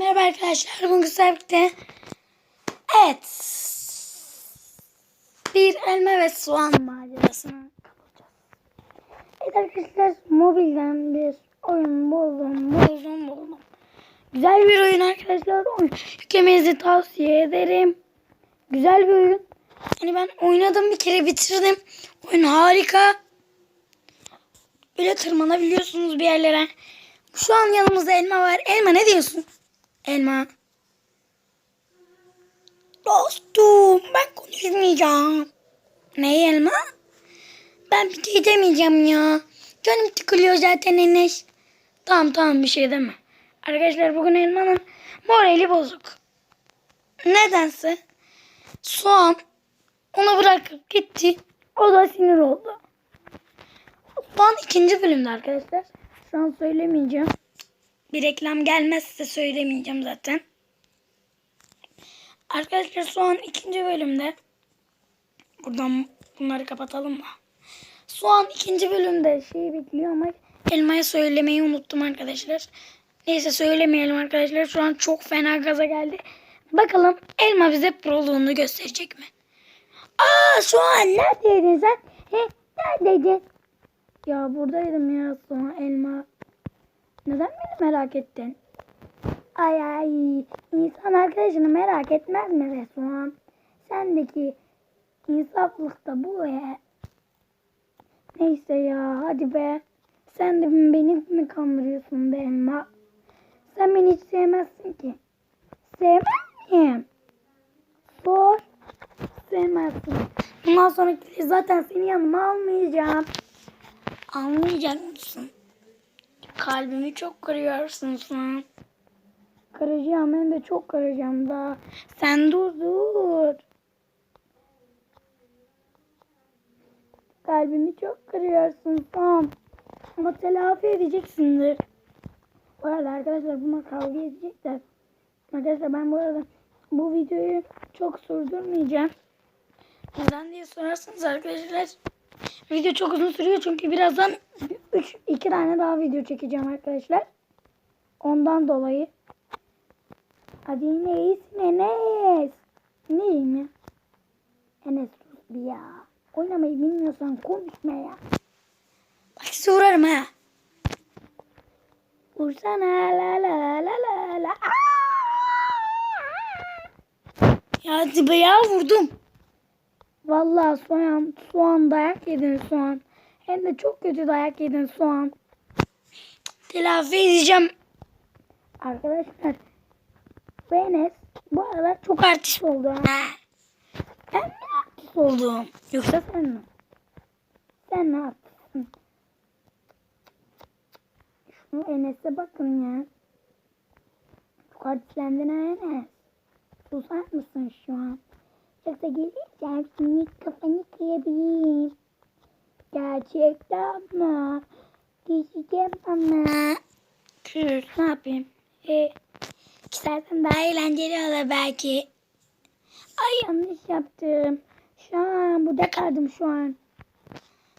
Merhaba arkadaşlar. Bugün sizlerle Evet. Bir elma ve soğan macerasını yapacağız. Evet arkadaşlar mobilden bir oyun buldum. Buldum buldum. Güzel bir oyun arkadaşlar. Oyun yüklemenizi tavsiye ederim. Güzel bir oyun. Yani ben oynadım bir kere bitirdim. Oyun harika. Böyle tırmanabiliyorsunuz bir yerlere. Şu an yanımızda elma var. Elma ne diyorsun? Elma. Dostum ben konuşmayacağım. Ne elma? Ben bir şey demeyeceğim ya. Canım tıkılıyor zaten Enes. Tamam tamam bir şey deme. Arkadaşlar bugün elmanın morali bozuk. Nedense soğan onu bırakıp gitti. O da sinir oldu. Soğan ikinci bölümde arkadaşlar. Şu an söylemeyeceğim. Bir reklam gelmezse söylemeyeceğim zaten. Arkadaşlar soğan ikinci bölümde. Buradan bunları kapatalım mı? Soğan ikinci bölümde şeyi bekliyor ama elmaya söylemeyi unuttum arkadaşlar. Neyse söylemeyelim arkadaşlar. Şu an çok fena gaza geldi. Bakalım elma bize proluğunu gösterecek mi? Aa soğan neredeydin sen? He, neredeydin? Ya buradaydım ya soğan elma. Neden beni merak ettin? Ay ay insan arkadaşını merak etmez mi be soğan? Sendeki insaflık da bu be. Neyse ya hadi be. Sen de beni mi kandırıyorsun be elma? Sen beni hiç sevmezsin ki. Sevmez miyim? Sor. Sevmezsin. Bundan sonra zaten seni yanıma almayacağım. Almayacak mısın? Kalbimi çok kırıyorsun sen. Kıracağım hem de çok kıracağım da. Sen dur dur. Kalbimi çok kırıyorsun sen. Ama telafi edeceksindir. Bu arada arkadaşlar buna kavga edecekler. Arkadaşlar ben bu arada bu videoyu çok sürdürmeyeceğim. Neden diye sorarsanız arkadaşlar video çok uzun sürüyor çünkü birazdan 3 2 tane daha video çekeceğim arkadaşlar. Ondan dolayı. Hadi iyisin Enes. Ne mi? Enes ya. Oynamayı bilmiyorsan konuşma ya. Bak vurarım ha. Vursana la la la la la. Ya ya vurdum. Vallahi soğan, soğan dayak yedin soğan. Hem de çok kötü dayak yedin soğan. Telafi edeceğim. Arkadaşlar Enes bu aralar çok artist oldu. Ha. Ben mi artist oldum? Yoksa sen mi? Sen ne yaptın? Şu Enes'e bakın ya. Çok artistlendin ha Enes. Susar mısın şu an? Yoksa gelirken senin kafanı kıyabilirim. Gerçekten mi? Geçeceğim ama. Kız ne yapayım? E, istersen daha eğlenceli olur belki. Ay yanlış yaptım. Şu an burada kaldım şu an.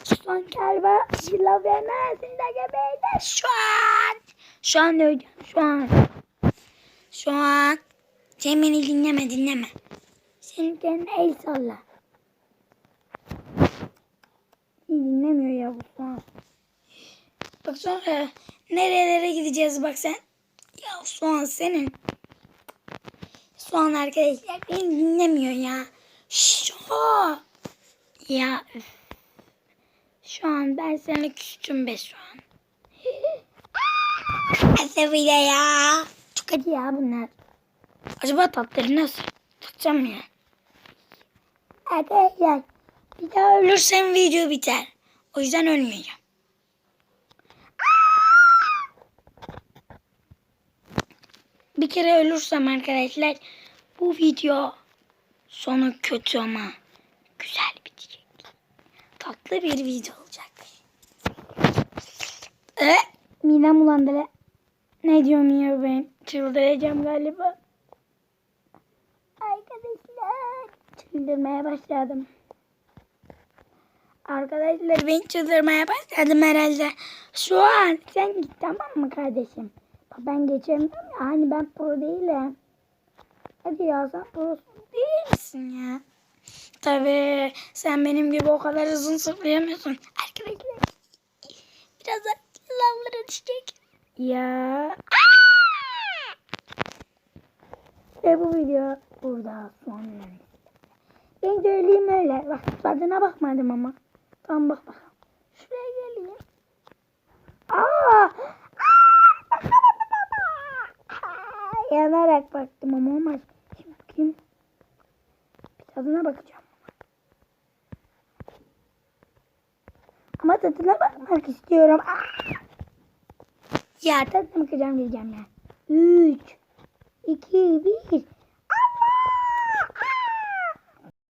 Son galiba silah vermezsin de gebeyle şu an. Şu an öleceğim şu an. Şu an. Beni dinleme dinleme. Senin kendine el salla. İyi dinlemiyor ya bu soğan. Bak sonra nerelere gideceğiz bak sen. Ya soğan senin. Soğan arkadaşlar beni dinlemiyor ya. Şu Ya üf. Şu an ben sana küstüm be şu an. Nasıl bile ya? Çok acı ya bunlar. Acaba tatları nasıl? Tutacağım ya. Arkadaşlar bir daha ölürsem video biter. O yüzden ölmeyeceğim. Bir kere ölürsem arkadaşlar bu video sonu kötü ama güzel bitecek. Tatlı bir video olacak. Ee, midem bulandı. Ne diyorum ya ben? Çıldıracağım galiba. Arkadaşlar çıldırmaya başladım. Arkadaşlar ben çıldırmaya başladım herhalde. Şu an sen git tamam mı kardeşim? Ben geçemiyorum ya. Hani ben pro değilim. Hadi ya sen prosun değil misin ya? Tabii sen benim gibi o kadar uzun zıplayamıyorsun. Arkadaşlar birazdan lavlara düşecek. Ya. Ve bu video burada sona Ben söyleyeyim öyle. Bak tadına bakmadım ama. Tamam bak bakalım. Şuraya geleyim. Aa! Yanarak baktım ama olmaz. Şimdi bakayım. Bir tadına bakacağım. Ama tadına bakmak istiyorum. Aa! Ya tadına bakacağım diyeceğim ya. 3 2 1